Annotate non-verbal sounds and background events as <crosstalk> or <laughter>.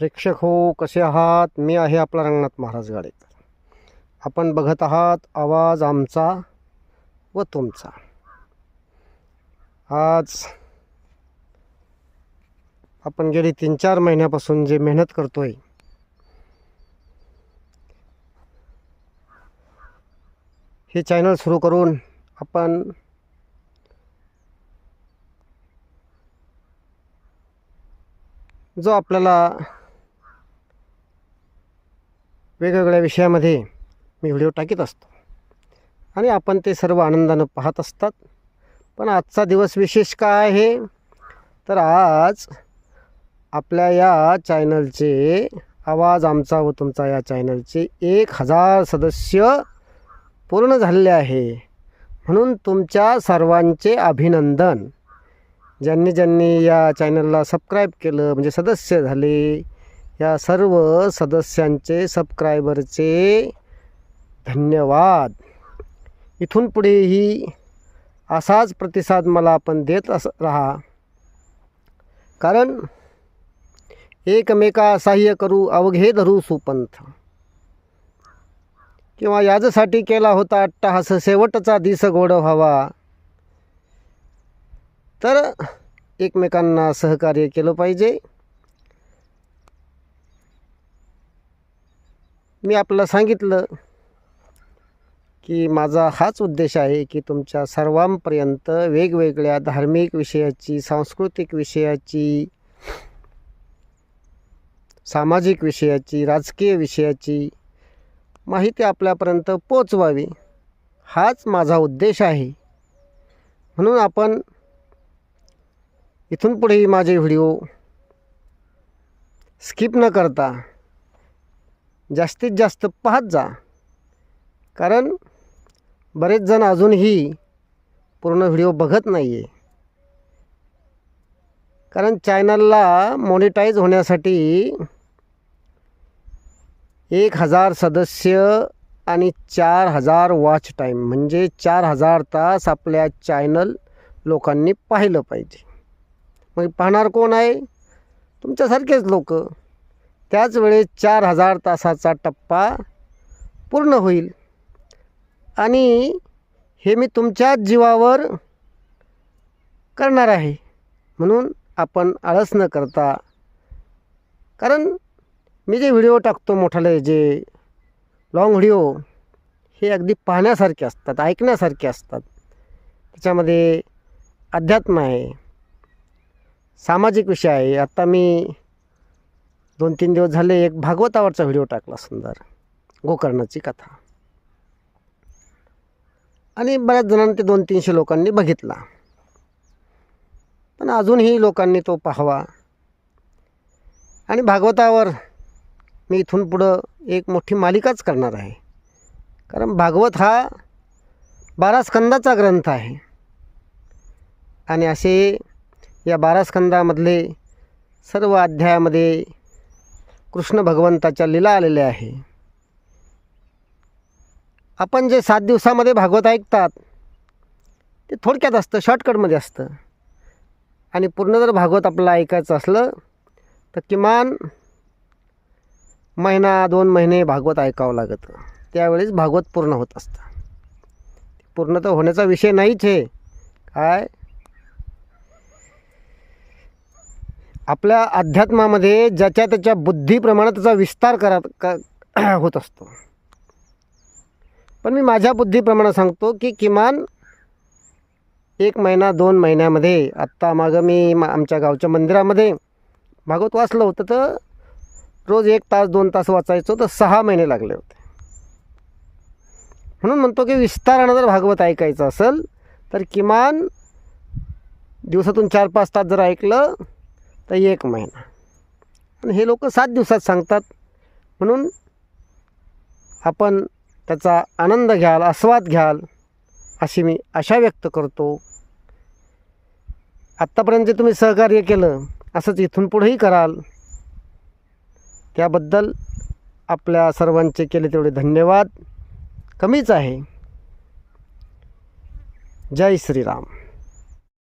प्रेक्षक हो कसे आहात? मी आहे आपला रंगनाथ महाराज गाडेकर आपण बघत आहात आवाज आमचा व तुमचा. आज आपण गेली तीन चार महिन्यापासून जे मेहनत करतोय हे चॅनल सुरू करून आपण जो आपल्याला वेगवेगळ्या विषयामध्ये मी व्हिडिओ टाकीत असतो. आणि आपण ते सर्व आनंदानं पाहत असतात. पण आजचा दिवस विशेष काय आहे? तर आज आपल्या या चॅनलचे आवाज आमचा व तुमचा या चॅनलचे एक हजार सदस्य पूर्ण झालेले आहे. म्हणून तुमच्या सर्वांचे अभिनंदन. ज्यांनी ज्यांनी या चॅनलला सबस्क्राईब केलं म्हणजे सदस्य झाले या सर्व सदस्यांचे सबस्क्रायबरचे धन्यवाद. इथून पुढेही असाच प्रतिसाद मला आपण देत अस राहा. कारण एकमेका सहाय्य करू अवघे धरू सुपंथ. किंवा याजसाठी केला होता अट्टहास शेवटचा दिस गोड व्हावा. तर एकमेकांना सहकार्य केलं पाहिजे. मी आपल्याला सांगितलं की माझा हाच उद्देश आहे की तुमच्या सर्वांपर्यंत वेगवेगळ्या धार्मिक विषयाची सांस्कृतिक विषयाची सामाजिक विषयाची राजकीय विषयाची माहिती आपल्यापर्यंत पोचवावी हाच माझा उद्देश आहे. म्हणून आपण इथून पुढेही माझे व्हिडिओ स्किप न करता जास्तीत जास्त पाहत जा. कारण बरेच जण अजूनही पूर्ण व्हिडिओ बघत नाही आहे कारण चॅनलला मॉनिटाईज होण्यासाठी एक हजार सदस्य आणि चार हजार वॉच टाईम म्हणजे चार हजार तास आपल्या चॅनल लोकांनी पाहिलं पाहिजे. मग पाहणार कोण आहे? तुमच्यासारखेच लोक. त्याच वेळेस चार हजार तासाचा टप्पा पूर्ण होईल. आणि हे मी तुमच्याच जीवावर करणार आहे. म्हणून आपण आळस न करता. कारण मी जे व्हिडिओ टाकतो मोठाले जे लॉंग व्हिडिओ हे अगदी पाहण्यासारखे असतात ऐकण्यासारखे असतात. त्याच्यामध्ये अध्यात्म आहे सामाजिक विषय आहे. आत्ता मी दोन तीन दिवस झाले एक भागवतावरचा व्हिडिओ टाकला सुंदर. गोकर्णाची कथा. आणि बऱ्याच जणांनी ते दोन तीनशे लोकांनी बघितला. पण अजूनही लोकांनी तो पाहावा. आणि भागवतावर मी इथून पुढं एक मोठी मालिकाच करणार आहे. कारण भागवत हा बारा स्कंदाचा ग्रंथ आहे. आणि असे या बारा स्कंदामधले सर्व अध्यायामध्ये कृष्ण भगवंताच्या लीला आलेल्या आहे. आपण जे सात दिवसामध्ये भागवत ऐकतात ते थोडक्यात असतं शॉर्टकटमध्ये असतं. आणि पूर्ण जर भागवत आपल्याला ऐकायचं असलं तर किमान महिना दोन महिने भागवत ऐकावं लागतं. त्यावेळेस भागवत पूर्ण होत असतं. पूर्ण तर होण्याचा विषय नाहीच आहे काय? आपल्या अध्यात्मामध्ये ज्याच्या त्याच्या बुद्धीप्रमाणे त्याचा विस्तार करा का <clears throat> होत असतो. पण मी माझ्या बुद्धीप्रमाणे सांगतो की किमान एक महिना दोन महिन्यामध्ये आत्ता मागं मी मा आमच्या गावच्या मंदिरामध्ये भागवत वाचलं होतं तर रोज एक तास दोन तास वाचायचो तर सहा महिने लागले होते. म्हणून म्हणतो की विस्तारानं जर भागवत ऐकायचं असेल तर किमान दिवसातून चार पाच तास जर ऐकलं तर एक महिना. आणि हे लोक सात दिवसात सांगतात. म्हणून आपण त्याचा आनंद घ्याल आस्वाद घ्याल अशी मी आशा व्यक्त करतो. आत्तापर्यंत जे तुम्ही सहकार्य केलं असंच इथून पुढेही कराल. त्याबद्दल आपल्या सर्वांचे केले तेवढे धन्यवाद. कमीच आहे. जय श्रीराम.